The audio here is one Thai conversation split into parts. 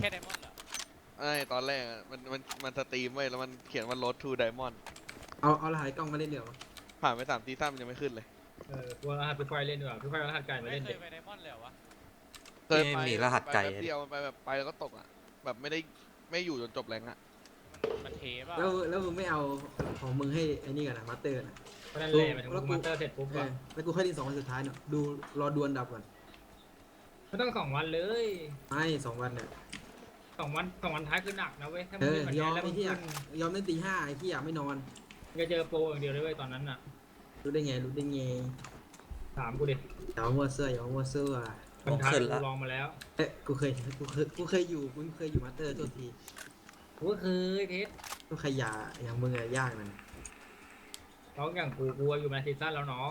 แค่ไดมอนด์เหรอไอ้ตอนแรกอะมันมันมันสตรีมไว้ยแล้วมันเขียนว่า road to diamond เอาเอารหัสกล้องมาเล่นเดี๋ยวผ่านไปสามซีซั่นมันยังไม่ขึ้นเลย เออกูรหัสพี่ไฟเล่นดีกว่าพี่ไฟรหัสไก่มาไม่เล่นเคเด็ยกไปไดมอนด์เลยเหรอวะเคยที่ไปมีรหัสไก่ไปแป๊บเดียวมันไปแบบไปแล้วก็ตกอะ แบบไม่ได้ไม่อยู่จนจบแรงอะ มันมันเทป่ะแล้วแล้วมึงไม่เอาของมึงให้ไอ้นี่กันนะมาสเตอร์นะ เพราะนั่นเลยหมายถึงแล้วกูมอนเตอร์เสร็จปุ๊บเอก็อแล้วกูค่อยเล่นสองวันสุดท้ายเนาะดูรอดวลดับก่อนไม่ต้องสองวันเลยไม่สองวันเนี่ย สองวันสองวันท้ายคือหนักนะเว้ยถ้าเอมึงอเป็นแบบยอมนี้แล้วไอ้มึงที่ขึ้อยนยอมเล่นตีห้าไอ้ที่อยากไม่นอนจะเจอโปรอย่างเดียวเลยเว้ยตอนนั้นน่ะรู้ได้ไงรู้ได้ไงถามกูดิอย่ามามั่วเสื้ออย่ามามั่วเสื้อมันท้ายขึ้นกูละลองมาแล้วเอ๊ะกูเคยกูเคยกูเคยอยู่กูเคยอยู่มาสเตอร์ตัวทีกูก็เคยเพชรก็ขยะอย่างมึงอะยากนั่น น้องอย่างกูกูอยู่มาซีซั่นแล้วน้อง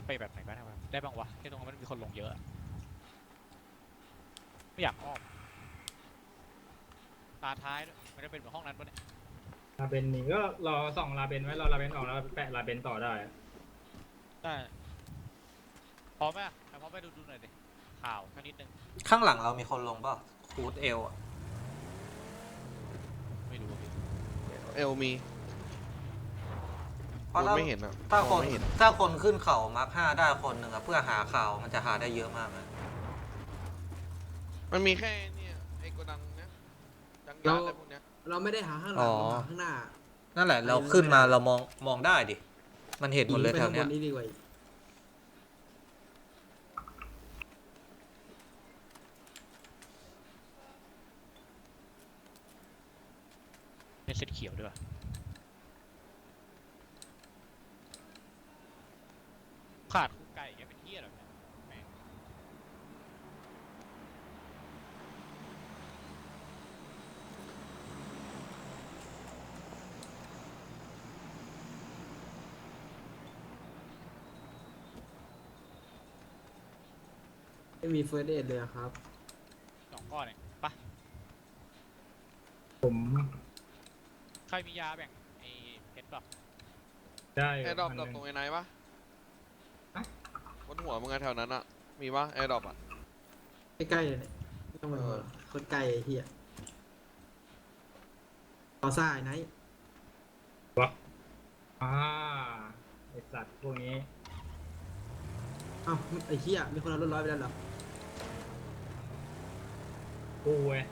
เนี่ยไปแบบไหนก็ได้วะได้บ้างวะแค่ตรงนั้นมันมีคนลงเยอะอะไม่อยากอ้อมตาท้ายด้วยมันจะเป็นเหมือนห้องนั้นปะเนี่ยลาเบนนี่ก็รอส่องลาเบนไว้รอลาเบนออกแล้วแปะลาเบนต่อได้อะได้พร้อมไหมอะแต่พร้อมไปดูดูหน่อยดิข่าวแค่นิดนึงข้างหลังเรามีคนลงเปล่าคูดเอลอะไม่รู้อะพี่เอลมี เพราะกูเราไม่เห็นอะถ้ามคองนไม่เห็นถ้าคนขึ้นเขามาร์คห้าได้คนหนึ่งอะเพื่อหาข่าวมันจะหาได้เยอะมากนะมันมีแค่เนี่ยไอ้โกดังเนี้ยดังยานอะไรพวกเนี้ยเราไม่ได้หาข้างหลังเราหาข้างหน้านั่นแหละ เราขึ้นมาเรามองมองได้ดิ มันเห็นหมดเลยไปแถข้าวงบเนี้ยนนี้ดีกว่าอีกเป็นเซตเขียวด้วยวะ ขาดคุกไก่แกเป็นเที่ยหรอเนี่ยแม่งไม่มีเฟิร์สเอดเลยอะครับ สองก้อนเองไปะผมใครมียาแบ่งไอ้เพชรป่ะได้แอร์ดรอปนดรอปหนึ่ตรงไอ้ไหนปะฮะ บนหัวมึงไงแถวนั้นอะมีปะแอร์ดรอปอะใกล้ๆเลยเนี่ยไม่ต้องมาเออคนใกล้ไอ้เหี้ยต่อซ่าไอ้ไนท์อ่าไอสัตว์พวกนี้อ้าวไอ้เหี้ยมีคนเอารถร้อยไปแล้วเหรอกูเว้ย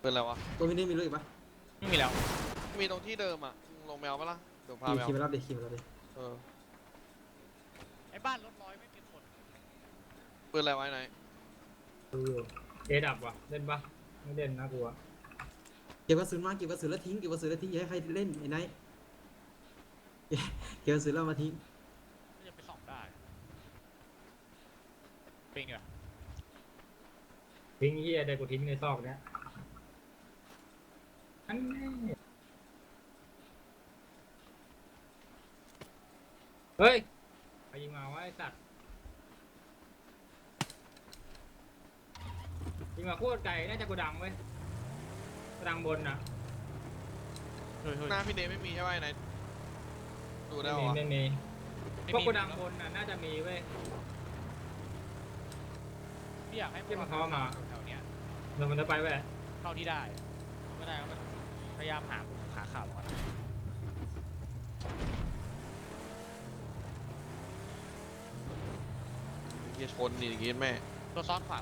เป็นอะไรวะ ตัวพี่นี่มีรถอีกปะไม่มีแล้ว มีตรงที่เดิมอะมึงลงแมวปะล่ะเดี๋ ยวพาขี่แมวขี่มารับดิขี่มารับดิเออไอ้บ้านรถร้อยไม่มีคนปืนอะไรไว้ไหนดูอยู่เอดับวะเล่นปะไม่เล่นนะกูอะเก็บกระสุนมาเก็บกระสุนแล้วทิ้งเก็บกระสุนแล้วทิ้งอย่าให้ใครเล่นไอ้ไนท์เก็บกระสุนแล้วมาทิ้งก็จะไปส่องได้ปิงเหรอทิ้งเฮียได้กูทิ้งในซอกเนี้ยอันนี้ เฮ้ยใครยิงมาวะไอสัตว์ยิงมาโคตรไกลน่าจะกูดังเว้ยกูดังบนน่ะเฮ้ยเฮ้ยหน้าพี่เดย์ไม่มีใช่ไหมไหนดูได้ไม่ปะมีวะไม่มีไม่พวกมีกูดังบนน่ะน่าจะมีเว้ย พี่อยากให้ที่มันเข้ามา แถวๆเนี้ยเรามันจะไปเว้ยเท่าที่ได้ ไม่ได้ก็พยายามหาหาข่าวก่อนเฮียชนนี่อย่างงี้แม่ตัวซ้อนขวา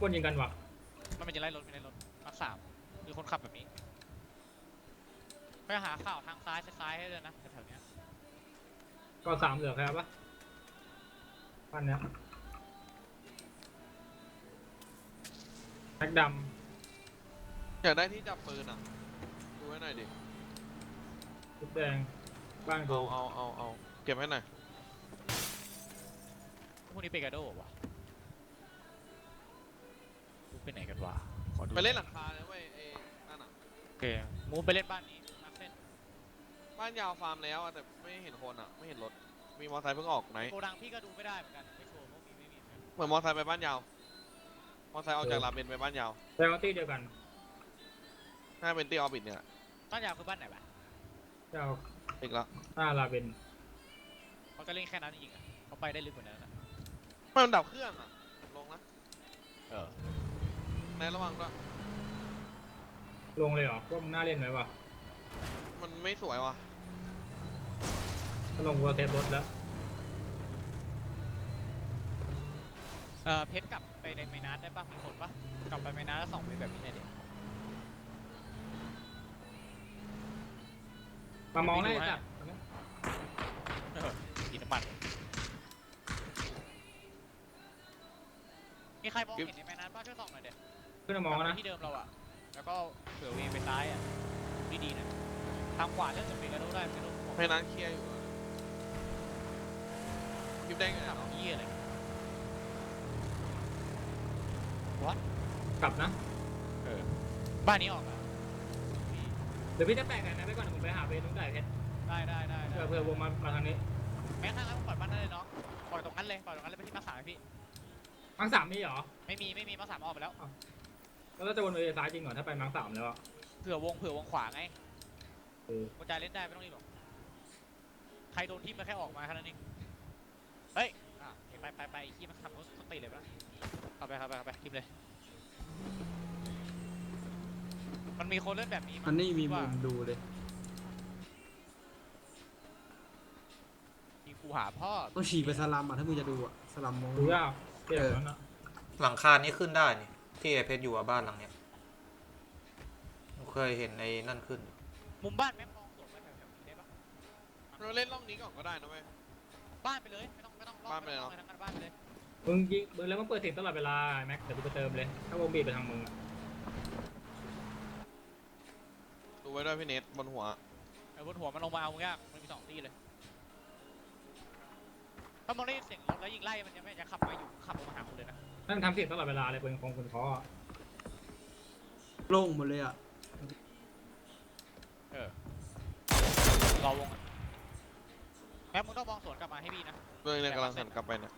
คนยิงกันวะมันมันจะไล่รถไปในรถมาสามคือคนขับแบบนี้ ไปหาข่าวทางซ้ายซ้ายให้เลยนะแถวๆเนี้ยก็สามเหลือแค่ปะพันเนี้ยแม็กดำอยากได้ที่จับปืนอะ ดูให้หน่อยดิ ชุดแดงบ้างดูเอาเอาเอาเอาเก็บให้หน่อยพวกนี้ไปกระโดดวะมูฟไปไหนกันวะขอดูไปเล่นหลังคาเลยเว้ยเอ้นั่นอะโอเคมูฟไปเล่นบ้านนี้มาร์คเส้นบ้านยาวฟาร์มแล้วอะแต่ไม่เห็นคนอะไม่เห็นรถมีมอเตอร์ไซค์เพิ่งออกไหนโกดังพี่ก็ดูไม่ได้เหมือนกันไปโชว์พวกนี้ไม่มีเหมือนกันโกมือนมอไซค์ไปบ้านยาวมอไซค์ออกจากลาเบนไปบ้านยาวแซงตี้เดียวกัน น่าเป็นตีออฟบิทเนี่ยบ้านยาวคือบ้านไหนวะ เจ้าอีกแล้วหน้าลาเบนเขาจะเล่นแค่นั้นจริงๆอะเขาไปได้ลึกกว่านั้นนะมันดับเครื่องอะ ลงนะเออในระหว่างก็ลงเลยเหรอว่ามันน่าเล่นไหมวะมันไม่สวยว่ะถ้าลงวัวเทปรถแล้วเออเพชรกลับไปในไมนัสได้ปะมีคนปะกลับไปไมนัสแล้วส่องไปแบบนี้หน่อยดิ มามองได้ไปดูให้จัดเออกินน้ำมันมีใครมองเห็นในไมนัสปะช่วยส่องหน่อยเด็ขึ้นมามองกลับนะไปที่เดิมเราอะแล้วก็เผื่อเวไปซ้ายอะดีๆหนะทางขวาถ้าเกิดเป็นกระโดดได้เป็นกระโดดไม่นั้นเคลียร์อยู่อะคลิปได้ไงขับเนาะเยี่ยเลยกลับนะเออบ้านนี้ออกอะเดี๋ยวพี่จะแปะกันนะไปก่อนเดี๋ยวผมไปหาเบนนุ่งไก่เพชรได้ได้ได้ได้เพื่อเพื่อวงมามาทางนี้แม้ทางนั้นปล่อยบ้านได้เลยเนาะปล่อยตรงนั้นเลยปล่อยตรงนั้นเลยไปที่มาสามพี่มังสามมีเหรอไม่มีไม่มีมาสามออกไปแล้วแล้วเราจะวนไปซ้ายจริงเหรอถ้าไปมังสามแล้วอะเผื่อวงเผื่อวงขวาไงเออกระจายเล่นได้ไม่ต้องรีบหรอกใครโดนทิ่มมาแค่ออกมาแค่นั้นเองเฮ้ยอะไปไปไปไอ้ขี้มันขับรถสตีเลยปะเข้าไปเข้าไปเข้าไปทิ่มเลย มันมีคนเล่นแบบนี้มันไม่มีว่ามุมดูเลยยิงกูหาพ่อต้องฉีกไปสลัมอะถ้ามึงจะดูอะสลัมมองดูยากเปลี่ยนนั้นอะหลังคานี้ขึ้นได้นี่ที่ไอเพชรอยู่อะบ้านหลังเนี้ยเคยเห็นไอ้นั่นขึ้น มุมบ้านแม่งมองสวนไปแถวๆนี้ได้ปะเราเล่นร่องนี้ก่อนก็ได้นะเว้ย บ้านไปเลยไม่ต้องไม่ต้องรอบบ้านไปเลยม่ต้องอะไรทั้งนั้นบ้านไปเลยมึงยิงมึงแล้วมึงเปิดเสียงตลอดเวลาแม็กเดี๋ยวกูไปเติมเลย ถ้าวงบีบไปทางมึงอะ ดู ไว้ด้วยพี่เนทบนหัว ไอ้บนหัวมันลงมาเอามึงยากมันมีสองตีเลย ถ้ามองได้ยินเสียงรถแล้วยิงไล่มันจะไม่จะขับมาอยู่ขับลงมาหาคุณเลยนะนั่นทำเสียงตลอดเวลาเลยเป็นคงคุณพ่ออะโล่งหมดเลยอะเออรอวงอะแม็กมึงต้องมองสวนกลับมาให้พี่นะ เรื่องเนี่ยกำลังหันกลับไปเนี่ย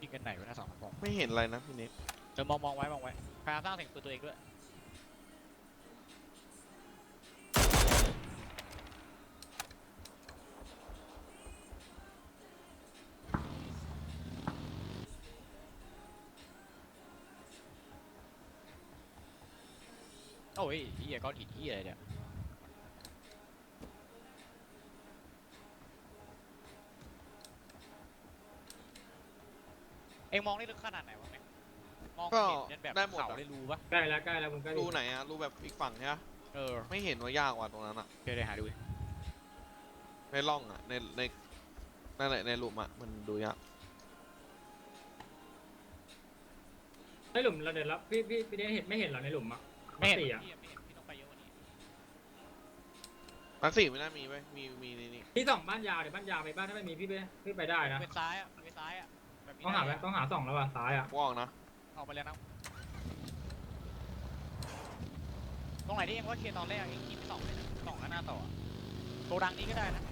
ยิงกันไหนวะนะสองมอง ไม่เห็นอะไรนะพี่เนทเออมองมองไว้มองไว้พยายามสร้างเสียงปืนตัวเองด้วยโอ้ยเหี้ยก้อนหินเหี้ยอะไรเนี่ย เอ็งมองได้ลึกขนาดไหนวะเนี่ยมองก็เห็นยันแบบได้หมดเขาอะเลยรู้ปะใกล้แล้วใกล้แล้วมึงใกล้รูไหนอะรูแบบอีกฝั่งใช่ปะเออไม่เห็นว่ายากว่ะตรงนั้นอะเดี๋ยวเดี๋ยวหาดูดิในร่องอะในในนั่นแหละในหลุมอะมันดูยากในหลุมเราเดี๋ยวแล้วพี่พี่พี่ได้เห็นไม่เห็นเหรอในหลุมอะไม่เห็นสี่อะพี่ไม่เห็นพี่ต้องไปเยอะกว่านี้นักสี่ไม่น่ามีไว้ยมีมีนี่นี่พี่ส่องบ้านยาวเดี๋ยวบ้านยาวไปบ้านถ้าไม่มีพี่ไปพี่ไปได้นะเป็นซ้ายอะเป็นซ้ายอะแบบนี้ ต้องหาได้ต้องหาส่องแล้วว่ะซ้ายอะกูออกนะออกไปแล้วนะ ตรงไหนที่เองว่าเคลียร์ตอนแรกเองคิดไปสองเลยนะสองแล้วหน้าต่ออะโกดังนี้ก็ได้นะ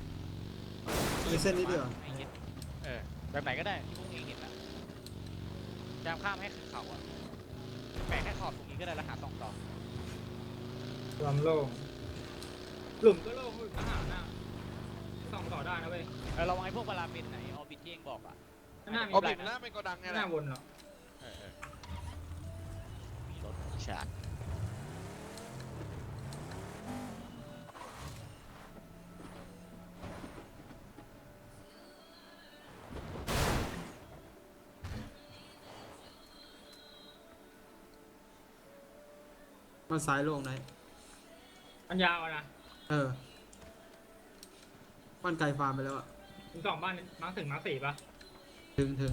มีเส้นนี้เดียวไม่คิดเออแบบไหนก็ได้ที่พวกเองเห็นแล้วจามข้ามให้คือเขาอะแปะแค่ขอบตรงนี้ก็ได้แล้วหาสองต่อลำโล่งหลุมก็โล่งหลุมทหารน่ะส่องต่อได้นะเว้ย เออระวังไอ้พวกเวลาเป็นไหนออบิทที่เองบอกอะ หน้ามีออฟอะไรบิทหน้าเป็นโกดังไงหแหน้าละวนเหรอเออเออมีรถชาร์จมันซ้ายโล่งไหนมันยาวอะนะเออบ้านไกลฟาร์มไปแล้วอะมึงส่องบ้านมาร์คถึงมาร์คสี่ปะ ถึงถึง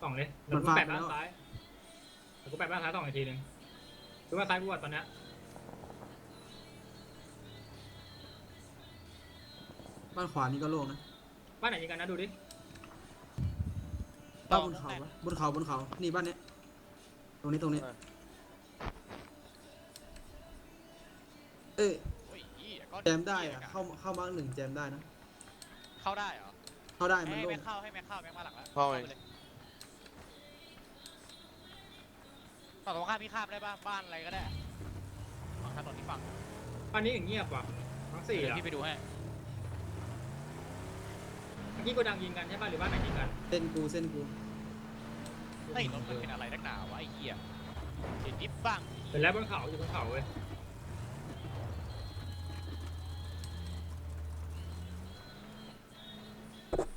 ส่องเลยเดี๋ยวมันกูฟาดแปะไปแล้บ้านวซ้ายเดี๋ยวกูแปะบ้านซ้ายส่องอีกทีหนึงคือว่าซ้ายกูอะตอนเนี้ยบ้านขวานี่ก็โล่งนะบ้านไหนยิงกันนะดูดิบ้านบนเขาปะบนเขาบนเขา นี่บ้านเนี้ย ตรงนี้ตรงนี้ เอ้ย โอ้ยอีกก็แจมได้อะเข้าเข้ามาร์กหนึ่งแจมได้นะ เข้าได้เหรอ เข้าได้มันให้โล่แม็งกเข้าให้แม็กเข้าแม็กมาหลังแล้วเข้าเอง ไปลยฝั่งตรงข้ามพี่ข้ามได้ป่ะบ้านอะไรก็ได้ฝั่งถนนที่ฝั่งอันนี้อย่างเงียบว่ะทั้งสี่เดี๋ยวอะพี่ไปดูให้เมื่อกี้โกดังยิงกันใช่ป่ะหรือบ้านไหนยิงกันเส้นกูเส้นกูเฮ้ยรถมันเป็นอะไรนักหนาวะไอ้เหี้ยเห็นดิฟบ้าง เห็นแล้วบนเขาอยู่บนเขาเว้ย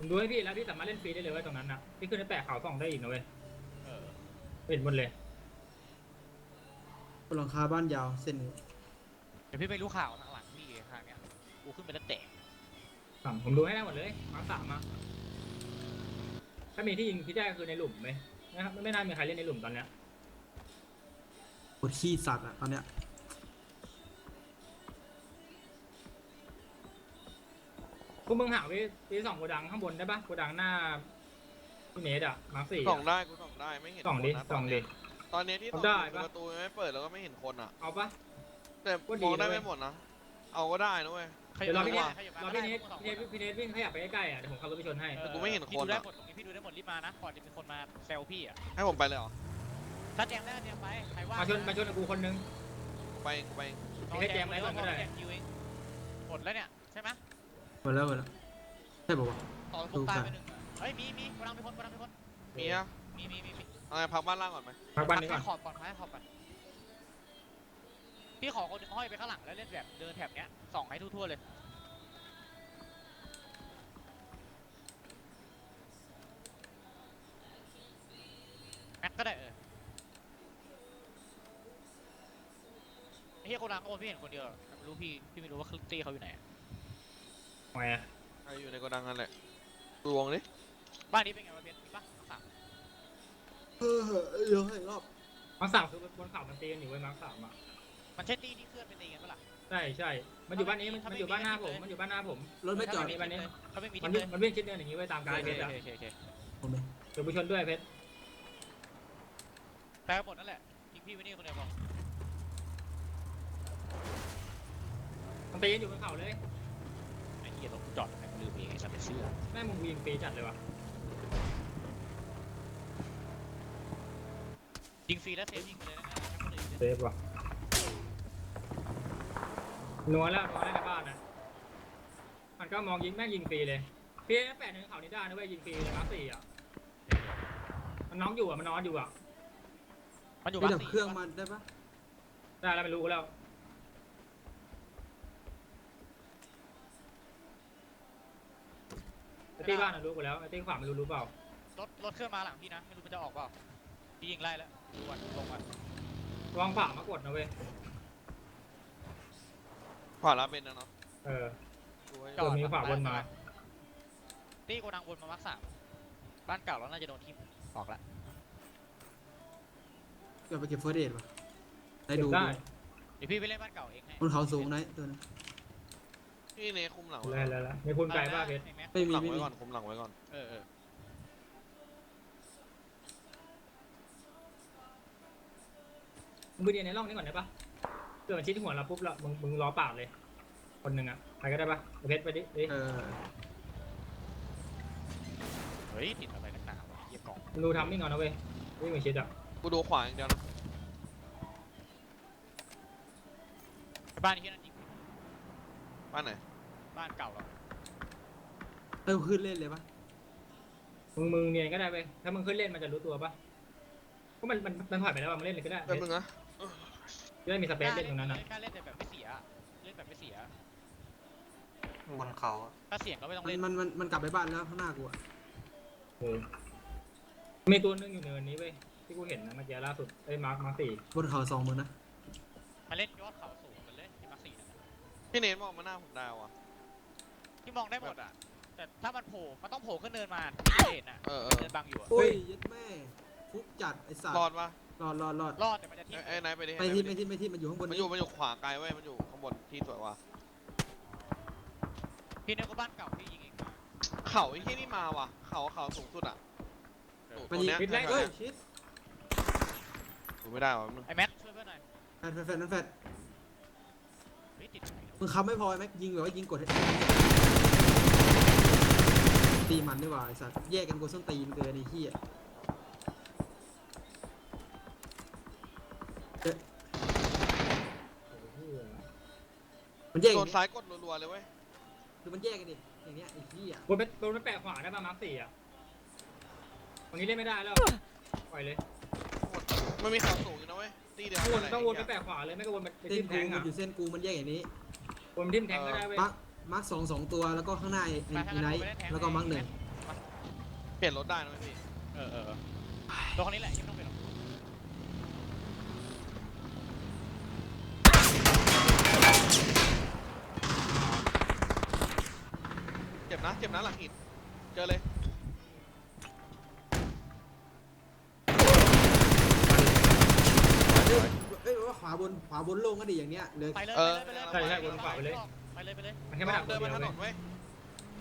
ดูให้พี่แล้วพี่สามารถเล่นฟรีได้เลยเว้ยตรงนั้นนะพี่ขึ้นไปแปะเขาส่องได้อีกนะเว้ยเออเห็นหมดเลย บนหลังคาบ้านยาวเส้นกูเดี๋ยวพี่ไปรู้ข่าวทางหลังพี่ทางเนี้ยกูขึ้นไปแล้วแตกสั่งผมดูให้ได้หมดเลยมาร์คสามอะถ้ามีที่ยิงที่ได้ก็คือในหลุมไหมนะครับไม่น่ามีใครเล่นในหลุมตอนเนี้ย ปวดขี้สัตว์อะตอนเนี้ย พวกมึงหาวิวิสองโกดังข้างบนได้ปะโกดังหน้าพี่เนทอะมาร์คสี่ส่องได้กูส่องได้ไม่เห็นส่องดิคนนะส่องดิ ตอนนี้ที่ส่องได้อยู่ปะประตูยังไม่เปิดแล้วก็ไม่เห็นคนอะ เอาปะ แต่ก็ดีมองได้นะเว้ย ไม่หมดนะ เอาก็ได้นะเว้ยขเดี๋ยวรอพี่เนทขยับรอมาพี่เนทก็พี่เนได้ทพี่เนทวิ่งขยับไปใกล้ๆอะเดี๋ยวผมขับรถไปชนให้ แต่กูไม่เห็นพี่คนดูได้อะ หมดตรงนี้พี่ดูได้หมดรีบมานะ ก่อนจะมีคนมาเซลพี่อะ ให้ผมไปเลยเหรอ ถ้าแจมได้ก็แจมไป ใครว่ามาชนมาชนกับกูคนนึง ไปเองไปเอง น้องให้แจมไว้ก่อนก็ได้แจมคิวเองหมดแล้วเนี่ย ใช่ไหม หมดแล้วหมดแล้วใช่ป่าวะ ต่อพวกตายไปหนึ่งเฮ้ยมีมีกำลังมีคนกำลังมีคนมีอะมีมีมีมีเอาไงพักบ้านล่างก่อนไหมพักบ้านนี้ก่อนให้ขอบก่อนให้ขอบก่อนพี่ขอคนหนึงห้อยไปข้างหลังแล้วเล่นแบบเดินแถบเนี้ยส่องให้ทั่วๆเลยแม็กก็ได้เออไอ้เหี้ยโกดังก็โอนพี่เห็นคนเดียวแต่ไม่รู้พี่พี่ไม่รู้ว่าตีเขาอยู่ไหนทำ ไมอะใครอยู่ในโกดังนั่นแหละดูวงดิบ้านนี้เป็นไงวะเพชรมีปะสามเออเดี๋ยวให้อีกรอบมาร์คสามคือบนเขามันตีกันอยู่เว้ยมาร์คสามอะมันใช่ตีที่เคลื่อนไปตีกันปะล่ะ ใช่ใช่มันอยู่บ้านนี้มันมันอยู่บ้านหน้าผมมันอยู่บ้านหน้าผม รถไม่จอดถ้าบ้านนี้ เขาไม่มีมันที่วิ่เลงยมันวิ่งชิดเนินอย่างนี้ไว้ยตามกายโอเพเคชรอะโอเคโอเคผมเองเดี๋ยวไปชนด้วยเพชรแปลหมดนั่นแหละทิ้งพี่ไว้นี่คนเดียวพอมันตีกันอยู่บนเขาเลยไอ้เหี้ ยรถกูจอดทำไมกูลืมเองไอ้สัตว์เป็นเสื้อแม่มึงยิงฟรีจัดเลยว่ะยิงฟรีแล้วเซฟยิงไปเลยนะให้คนอื่นเซฟว่ะนัวแล้วนัวแล้วในบ้านนะมันก็มองยิงแม่งยิงฟรีเลยพี่แปะหนึ่งเขานี้ได้นะเว้ยยิงฟรีเลยมาร์คสี่อะมันน้องอยู่อะมันนอนอยู่อะมันอยู่ไม่บ้านดับสี่เครื่องมันได้ปะได้แล้วไม่รู้แล้วไอ้ ตีบ้านน่ะรู้กูแล้วไอ้ตีขวาไม่รู้รู้เปล่ารถรถเครื่องมาหลังพี่นะ ไม่รู้มันจะออกเปล่าพี่ยิงไล่แล้วดูก่อนลงก่อนวางขวามากดนะเว้ยขวารับเป็นนะเนาะเออดูไว้จอดมีขวาวนมาตีโกดังวนมามักสามบ้านเก่าแล้วน่าจะโดนทิ่มออกละเดี๋ยวไปเก็บเฟอร์เดทป่ะได้ดูได้เดี๋ยวพี่ไปเล่นบ้านเก่าเองให้บนเขาสูงไหนตัวนึง พี่เนคุมหลังแล้วแล้วแล้วมีคุณไกลบ้าเพชรไอ้แม็กไม่คุมมีหลังไม่ไว้มีก่อนคุมหลังไว้ก่อนเออเออมึงไปเรียนในร่องนี้ก่อนได้ปะเกิดมันชิดหัวเราปุ๊บแล้วมึงมึงล้อปาดเลย คนหนึ่งอะใครก็ได้ปะเอาเพชรไปดิดิเออเฮ้ยติดอะไรนักหนาวะเหี้ยกล่องมึงดูทำมิ่งเอานะเว้ยวิ่งไปชิดอะกูดูขวาอย่างเดียวนะไอ้บ้านนี้ที่นั่นจริงบ้านไหน บ้านเก่าเราเอ้ยขึ้นเล่นเลยปะมึงมึงเนียนก็ได้เว้ยถ้ามึงขึ้นเล่นมันจะรู้ตัวปะก็มันมันมันผ่านไปแล้วอะมึงเล่นเลยก็ได้แป๊บนึงนะจะได้มีสเปซเล่นตรงนั้นอะกล้าเล่นแต่แบบไม่เสีย เล่นแบบไม่เสีย บนเขาอะถ้าเสี่ยงก็ไม่ต้องมันเล่นมันมันมันกลับไปบ้านแล้วข้างหน้ากูอะเออมีตัวหนึงอยู่เนินนี้เว้ยที่กูเห็นนะเมื่อกี้ล่าสุดไอ้มาร์คมาร์คสี่บนเขาสองมึงนะ มาเล่นยอดเขาสูงกันเลยที่มาสี่นั่นน่ะพี่เนมองมาหน้าผมดาวอะที่ มองได้หมดอะ แต่ถ้ามันโผล่ มันต้องโผล่ขึ้นเนินมาที่เห็นอะ เออเออเนินบังอยู่อะโอ้ยยัดแม่ฟุกจัดไอ้สัตว์รอดปะรอดรอดรอดรอดแต่มันจะทิ้งไอ้ไอ้ไหนไปดิไม่ไอ้ที่ไหนไม่ไปดิที่ไม่ที่มันอยู่ข้างบนมันอยู่มันอยู่ขวาไกลเว้ยมันอยู่ข้างบนที่สวยว่ะพี่เนี่ยก็บ้านเก่าพี่ยิงเองมาเขาไอ้ที่นี่มาว่ะ เขาเขาสูงสุดอะเออตรงเนี้ยปิดไล่เฮ้ยชิดดูไม่ได้ว่ะมึงไอ้แม็กช่วยเพื่อนหน่อยแฟดแฟดแฟดนั่นแฟดเฮ้ยติดไหนวมึงค้ำไม่พอไหมยิงแบบว่ายิงกดให้ ตีมันดีกว่าไอ้สัตว์แยกกันกูส้นตีนเกินไอ้เหี้ยเอ๊ะมันแยกอโดย่านงนี้ซ้ายกดรัวๆเลยเว้ยคือมันแยกกันดิอย่างเนี้ยไอ้เหี้ยบนไปบนไปแปะขวาได้ป่ะมาร์คสี่อะตรงนี้เล่นไม่ได้แล้วปล่อยเลยมันมีข่าวสูงอยู่นะเว้ยตีเดียวต้องวนอะไรต้องวนไปเงี้ยแปะขวาเลยไม่ก็วนไปเส้ทินมแทกูงมันอะอยู่เส้นกูมันแยกอย่างนี้วนไปทิมแทงก็ได้เว้ยมาร์ค มาร์คสองสองตัวแล้วก็ข้างหน้าไอ้ไปทางไอ้นั้นไนผมท์ไม่ได้แทงแล้วก็มาร์คหนึ่งเปลี่ยนรถได้นะเว้ยพี่ เออเออเออตัวคนนี้แหละยังไม่ต้องไปหรอกเจ็บนะ เจ็บนะหลังหินเจอเลยเอ้ยเอ้ยว่าขวาบนขวาบนโล่งก็ดีอย่างเนี้ยเลย ไปเลยเออไปเลย ใช่ใช่วนขวาไปเลย ไปเลยไปเลยมันแค่ไม่ดักเดินเดีมายวถนเว้ยนเว้ย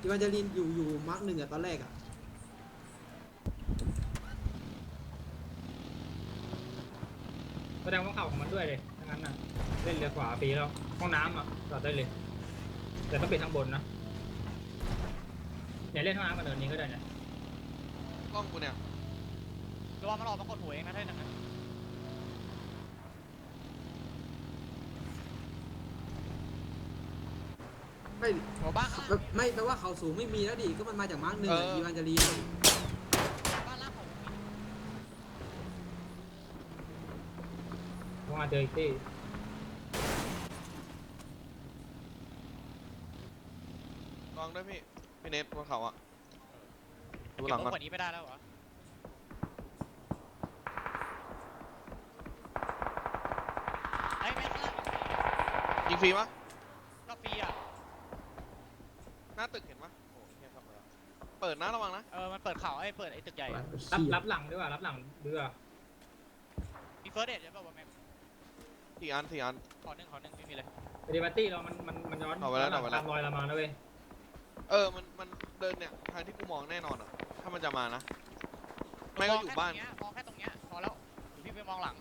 อีวานเจลินอยู่อยู่มาร์คหนึ่งอะตอนแรกอะแสดงว่าเข่าของมันด้วยเลยถ้างั้นน่ะ เล่นเรือขวาฟรีแล้ว ห้องน้ำอะจอดได้เลย แต่ต้องปิดทางบนนะเนี่ยเล่นห้องน้ำกันเดินนี้ก็ได้เนี่ยกล้องกูเนี่ยระวังมันออกมากดหัวเองนะถ้าอย่างนั้น ไม่หัวบ้านข้างไม่ไม่แปลว่าเขาสูงไม่มีแล้วดิก็มันมาจากมาร์คหนึ่งอะอีวานเจลินบ้านล่างของห้องอาเจออีกที่ลองด้วยพี่ พี่เนทบนเขาอะดูเก็บหลังรถก่อน กว่านี้ไม่ได้แล้วเหรอไอ้แม่งล่างยิงฟรีปะ ก็ฟรีอะ หน้าตึกเห็นปะโอ้ยเหี้ยทำอะไรวะเปิดนะระวังนะ เออ มันเปิดเข่าไอ้เปิดไอ้ตึกใหญ่อะรับรับหลังด้วยว่ะรับหลังเรือมีเฟิร์สเดทใช่ป่าววะแม็กสี่อันสี่อัน ขอหนึ่งขอหนึ่งไม่มีเลยปฏิบัติตี้เรามันมันมันย้อนเอาไว้แล้วเอาไว้แล้ว ตามรอยเรามานะเว้ยเออ มัน มันเดินเนี่ย ทางที่กูมองแน่นอนอะถ้ามันจะมานะ ไม่ก็อยู่บ้าน มองแค่ตรงเนี้ยมองแค่ตรงเนี้ยพอแล้วเดี๋ยวพี่ไปมองหลัง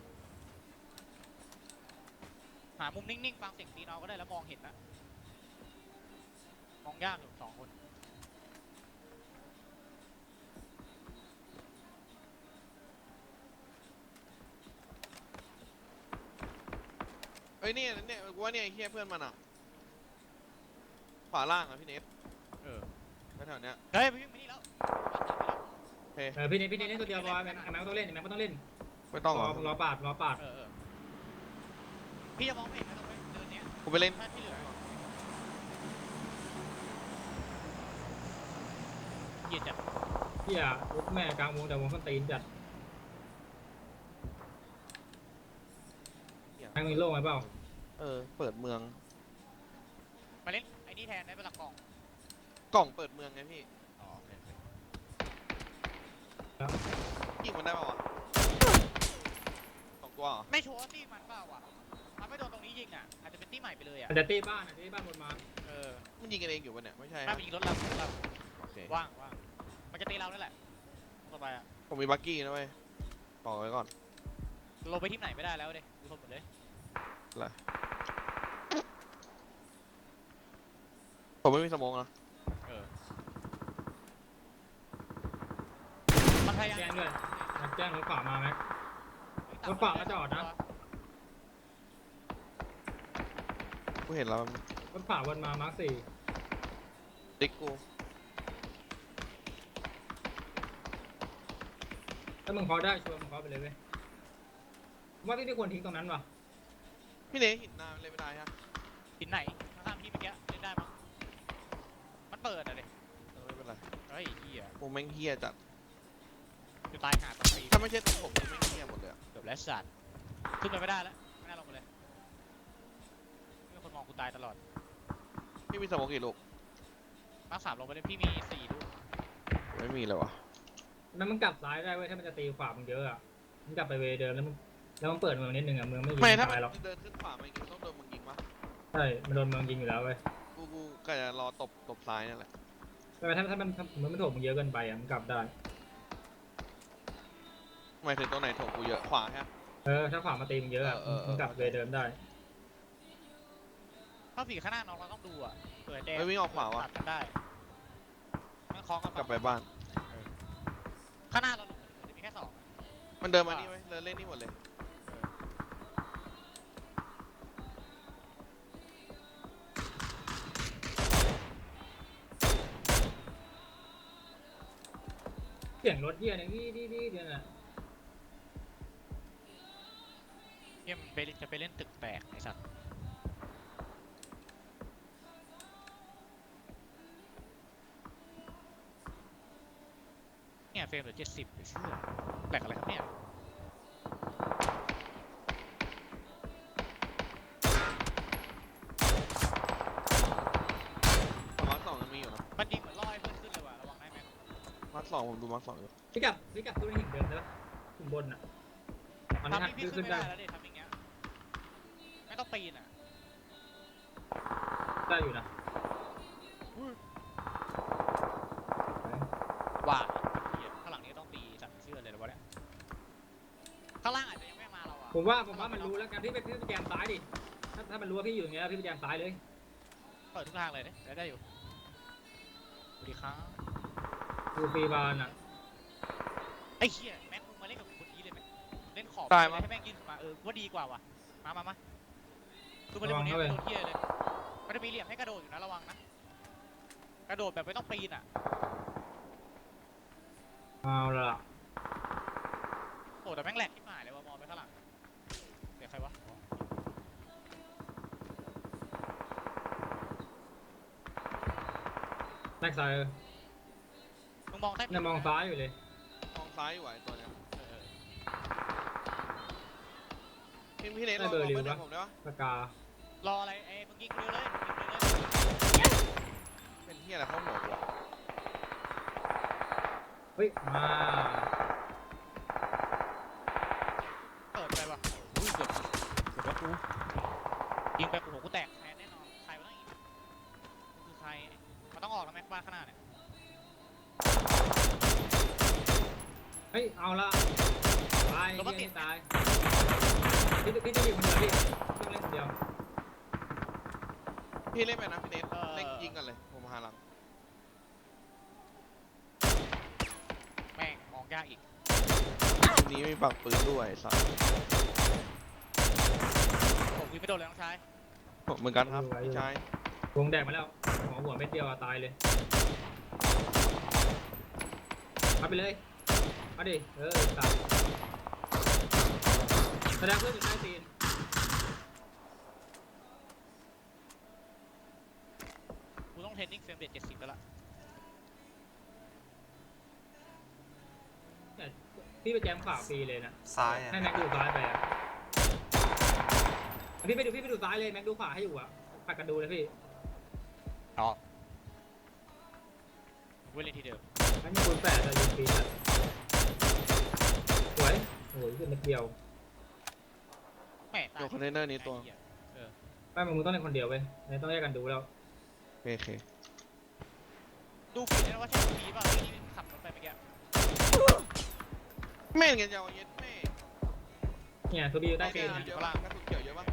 หามุมนิ่งๆ ฟังเสียงตีนเอาก็ได้แล้วมองเห็นนะมองยากอยู่สองคน อ้ยเนี่ยเนี่ยกูว่าเนี่ยไอ้เฮียเพื่อนมันอะขวาล่างอะพี่เนทเออ แถวๆเนี้ยเฮ้ยพี่มานี่แล้วโอเคเออพี่เนทพี่เนทเล่นตัวเดียวพอแม็กแม็กก็ต้องเล่นแม็กก็ต้องเล่นไม่ต้องหรอรอปาดรอปาดเออเออพี่จะมองไม่เห็นนะตรงนี้เดินเนี้ยกูไปเล่นถ้าที่เหลือเหยียดจัดพี่อะลุกแม่กลางวงแต่วงส้นตีนจัดแม็กมีโล่ไหมเปล่า เออ เปิดเมือง มาเล่นไอ้นี่แทนได้เป็นหลักกล่องกล่องเปิดเมืองไงพี่อ๋อโอเคยิงมันได้ป่าวะสองตัวเหรอไม่ชัวร์ว่าตีมันเปล่าวะถ้าไม่โดนตรงนี้ยิงอะ อาจจะเป็นตีใหม่ไปเลยอะอาจจะตีบ้านอะตีบ้านบนมาเออมันยิงกันเองอยู่ปะเนี่ย ไม่ใช่ถ้าฮะไปยิงรถเรารถเราโอเคว่างว่างมันจะตีเรานั่นแหละต่อไปอะผมมีบักกี้นะเว้ยบอกไว้ก่อน ลงไปที่ไหนไม่ได้แล้วเด้ดูคนหมดเลย ผมไม่มีสโมองนะเออมันพยายามแจ้งด้วยแม็กแจ้งรถขวามาแม็ก รถขวามาจอดนะ กูเห็นแล้วรถขวาวนมามาร์คสี่ติ๊กกูถ้ามึงเคาะได้ชวนมึงเคาะไปเลยเว้ยผมว่าพี่ไม่ควรทิ้งตรงนั้นว่ะพี่เนยหินหน้าเล่นไม่ได้ฮะหินไหนข้างๆพี่เมื่อกี้เล่นได้มั้งมัน เปิดอะเด็เออไม่เป็นไรเฮ้ยเฮียกูแม่งเฮี้ยจัด จะตายหาตรงปีถ้าไม่ใช่ตัวผมกูแม่งเฮี้ยหมดเลยอะเกือบแล้วสัตว์ขึ้นไปไม่ได้แล้วไม่น่าลงไปเลยมีคนมองกูตายตลอดพี่มีสโมองกี่ลูกมาร์คสามลงไปเลยพี่มีสี่ลูกไม่มีเลยวะแล้วมันกลับซ้ายได้เว้ยถ้ามันจะตีขวามึงเยอะอะมึงกลับไปเวย์เดิมแล้วมึงแล้วมันเปิดเมืองนิดนึงอะเมืองไม่ยิงไม่ถ้าตายหรมัอกนเดินขึ้นขวามาอย่างงี้มันต้องโดนมึงยิงวะใช่มันโดนเมืองยิงอยู่แล้วเว้ย กูกูก็จะรอตบตบซ้ายนั่นแหละแต่ถ้าถ้ามันถ้ามันไม่ถูกมึงเยอะเกินไปอะมึงกลับได้ หมายถึงตัวไหนถกกูเยอะขวาฮะ เออถ้าขวามาตีมึงเยอะอะเออเออเออมึงกลับเวย์เดิมได้ ถ้าผีข้างหน้าน้องเราต้องดูอะเปิดแดงไม่วิ่งออกขวาวะ ตัดกันได้มันคล้องกันกลับไปบ้าน ข้างหน้าเราลงจะมีแค่สองมันเดินมานี่ไว้ยเดินเล่นนี่หมดเลย สียงรถเยี่ยเนี่ยดีดีดีเดี๋ยวน่ะเนี่ยมันไปจะไปเล่นตึกแตกไอ้สัตว์เนี่ยเฟรมเหลือเจ็ดสิบเชื่อแตกอะไรครับเนี่ย ผมดูมาร์คสองอยู่พี่กลับพี่กลับตัวหินเดิมได้ปะหินบนอะมันทำหักนี่พี่ขึ้ขึ้นนไม่ได้ได้แล้วดิทำอย่างเงี้ยไม่ต้องปีนอะได้อยู่นะว่าเหี้ยข้างหลังนี้ต้องตีสัตว์เชื่อเลยหรือวะเนี่ยข้างล่างอาจจะยังไม่มาเราอะผมว่าผมว่ามันรู้แล้วกันพี่ไปพี่ไปแจมซ้ายดิถ้าถ้ามันรู้ว่าพี่อยู่อย่างเงี้ยพี่ไปแจมซ้ายเลยเปิดทุกทางเลยเนี่ยได้ได้อยู่ ดูฟรีบาลอะไอ้เหี้ยแม็กมึงมาเล่นกับคนนี้เลยไหมเล่นขอบตายเลมั้ยยให้แม่งยืนขึ้นมาเออว่าดีกว่าว่ะมามามาคือมาเล่นคนนี้โดนเหี้ยเลยมันจะมีเหลี่ยมให้กระโดดอยู่นะระวังนะกระโดดแบบไม่ต้องปีนอะเอาละโอ้แต่แม่งแหลกที่หมายเลยว่ามองไปข้างหลังเดี๋ยวใครวะอ๋อแบ็กซ้าย มึงมองใต้เนี่ยมองซ้ายอยู่เลยมองซ้ายอยู่ไหวตัวเนี้ยเออเออพี่พี่เนทได้ลองเบอร์ลองริวไปเดิปะนผมได้ปะสการออะไรเอ้ยมึงยิงคนเดียวเลยมึงยิงคนเดียวเลยเป็นที่อะไรเข้าหัวกูอะเฮ้ยมาเปิดไปว่ะอุ้ยเกือบเกือบว่ากูยิงไปกูหัวกูแตกแทนแน่นอนใครวะต้องยิงคือใครมันต้องออกแล้วแม็กบ้านข้างหน้าเนี่ย ฮ้ย เอาละตายเฮียนี่ตายพี่พี่จะยิงคนเดียวพี่พี่เล่นคนเดียวพี่เล่นไปนะพี่เนทเล่นยิงกันเลย ผมหาหลัง แม่งมองยากอีกทีนี้มีปักปืนด้วยสัสผมยิงไม่โดนเลยน้องชายเหมือนกันครับพี่ชายวงแดงมาแล้วหัวหัวเม็ดเดียวอะตายเลยเอาไปเลย เอาดิ เออตายแสดงเพื่อนอยู่ใต้ตีนกูต้องเทรนนิ่งเฟรมเรทเจ็ดสิบแล้วล่ะเนี่ยพี่ไปแจมขวาฟรีเลยนะ ซ้ายอะให้แม็กดูซ้ายไปอะพี่ไปดูพี่ไปดูซ้ายเลยแม็กดูขวาให้อยู่อะปัดกันดูเลยพี่อ๋อกูเล่นที่เดิม แม็กมีคูณแปดเลยยิงฟรีอะสวย โอ้ยขึ้นเม็ดเดียวแม่ตายโดนคอนเทนเนอร์นี้ตัวไอ้เหี้ยไม่มึงต้องเล่นคนเดียวเว้ยไม่ต้องแยกกันดูแล้ว โอเคดูผิดนะว่าใช่ผีเปล่าที่นี่ขับรถไปเมื่อกี้แม่งกันยาวเย็ดแม่เนี่ยตัวบีอยู่ใต้ตีนเยเนี่ยอะปะกระสุนเขียวเยอะปะ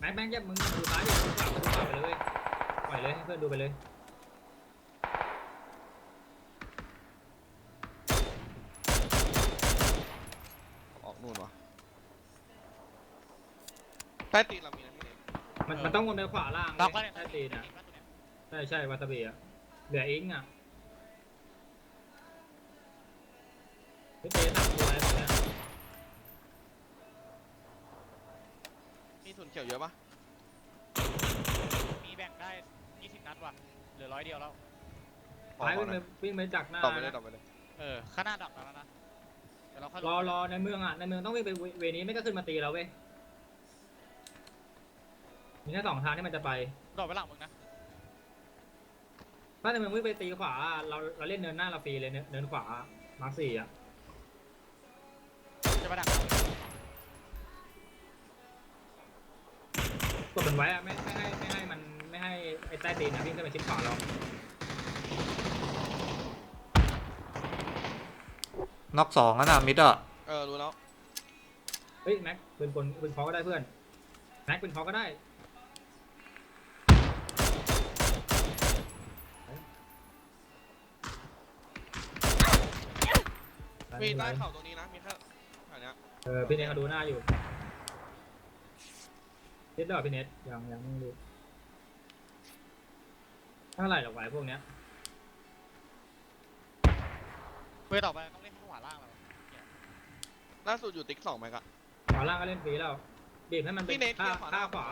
แม็กแม็กแยกมึงดูซ้ายดิดูขวาดูขวาไปเลยเว้ยปล่อยเลยให้เพื่อนดูไปเลย ออกนู่นวะ ใต้ตีนเรามีนะพี่เนทมันมันต้องวนไปขวาล่างล็อกเว้แล้วยเนี่ยใต้ตีนอะจริงปะตัวเนี้ยใช่ใช่วาตาบีอะเหลืออิงอะพี่เต้ตับตัวอะไรแบบเนี้ยมีสุนเขียวเยอะปะมีแบ่งได้ 20 นัดว่ะ เหลือร้อยเดียวแล้วขอซ้ายขอวิ่งหไปน่อยวิ่งไปดักหน้า ต่อไปเลยนะต่อไปเลยเออข้างหน้าดับแล้วนะ เดี๋ยวเราค่อยลรงอรอในเมืองอะในเมืองต้องวิ่งไปเวเวนี้ไม่ก็ขึ้นมาตีเราเว้ย มีแค่สองทางที่มันจะไปโดดไปหลังมึงนะถ้าในเมืองวิ่งไปตีขวา เราเราเล่นเนินหน้าเราฟรีเลยเนินเนินขวามาร์คสี่อะจะมาดักเรากดมันไว้อะไม่ไม่ให้ไม่ให้มันไม่ให้ไอ้ใต้ตีนนะวิ่งขึ้นไปชิดขวาเราน็อกสองอะนะมิดอะเออรู้แล้ว เฮ้ยแม็กปืนกลปืนคอก็ได้เพื่อนแม็กปืนคอก็ได้ มีใต้เข่าตรงนี้นะ มีแค่แถวเนี้ยเออพี่เนทเขาดูหน้าอยู่เน็ตได้ป่ะพี่เน็ตยังยังไม่รู้เท่าไหร่หรอกไว้พวกเนี้ยเพื่อต่อไปต้องเล่นข้างขวาล่างเราล่าสุดอยู่ติ๊กสองไหมกะขวาล่างก็เล่นฟรีแล้วบีบให้มันเป็พี่นเนทข้าเคลียร์ขวาข้าล่างขวา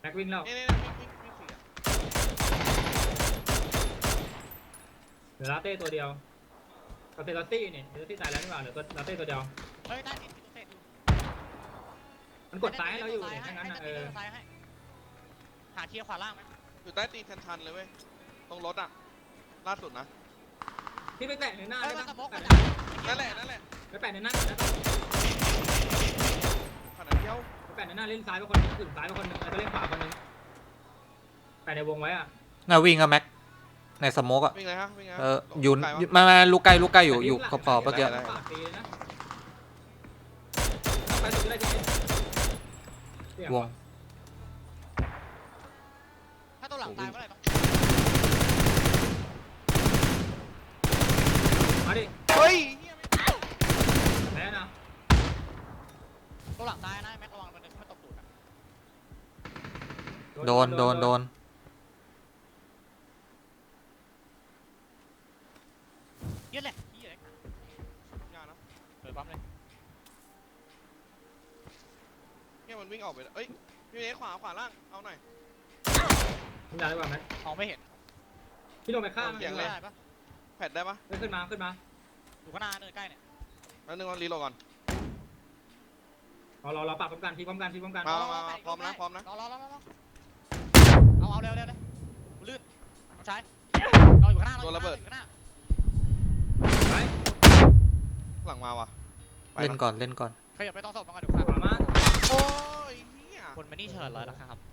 แม็กวิ่งแล้วนี่นี่นี่วิ่งวิ่งวิ่งเสียเหลือลาเต้ตัวเดียวกา เซลตี้นี่เซลตี้ตายแล้วนี่หว่าเหลือตัวลาเต้ตัวเดียวเฮ้ยได้ทีมเสร็จอยู่มันกดซ้ายให้เราอยู่เนี่ยถ้างั้นให้นะเออ ซ้ายให้หาเคลียร์ขวาล่างไหมอยู่ใต้ตีนชันๆเลยเว้ย ตรงรถอะ ล่าสุดนะ พี่ไปแตะในหน้าเฮ้ได้มันปะสโมกแตะมาในจากนั่นแหละ นั่นแหละไปแปะในหน้าได้ปะขนาดเดียวไปแปะในหน้าเล่นซ้ายไปคนหนึงถึงซ้ายไปคนหนึงแล้วก็เล่นขวาคนหนึงแปะในวงไว้อะน่าวิ่งอะแม็ก ในสโมกอะวิ่งเลยฮะวิ่งเลยฮะเอออยู่ไกลวะ มามาลูกไกลลูกไกลอยู่แต่อยู่วิ่งขอบขอบๆเมื่อกี้ได้ปาดฟรีเลยนะไปสุดก็ได้พี่เน็ตเสี่ยงวงถ้าตัวหลังตายเมื่อไหร่ต้องมาดิเฮ้ยเหี้ยไม่แพ้นะตัวหลังตายนะแม็กระวังมันจะไม่ตกตูดอะโดนโดนโดน เยี่ยแหละเยี่ยเลย อย่านะ เปิดปั๊มเลย เนี่ยมัน วิ่งออกไปแล้วเอ้ยพี่เนทขวาขวาล่างเอาหน่อยมึงได้หรือเปล่าแม็กมองไม่เห็นพี่ลงไปข้ามมันเสียงดีเลกยว่าได้ปะแพดได้ปะเฮ้ยขึ้นมาขึ้นมาอยู่ข้างหน้าเนินใกล้เนี่ยแล้วนึงเรารีโหลดก่อน รอรอรอปรับพร้อมกันพี่พร้อมกันพี่พร้อมกันมามามาพร้อมนะพร้อมนะ รอรอรอรอรอเอาเอาเร็วเร็วเลยกูลื่นน้องชายเราอยู่ข้างหน้าอยู่ข้างหน้าไปหลังมาว่ะไปเล่นนะก่อนเล่นก่อนขยับไปต้องสอบมาก่อนเดี๋ยวครับขวามาโอ้ยเฮีย คนมานี่เชิญเลยนะครับ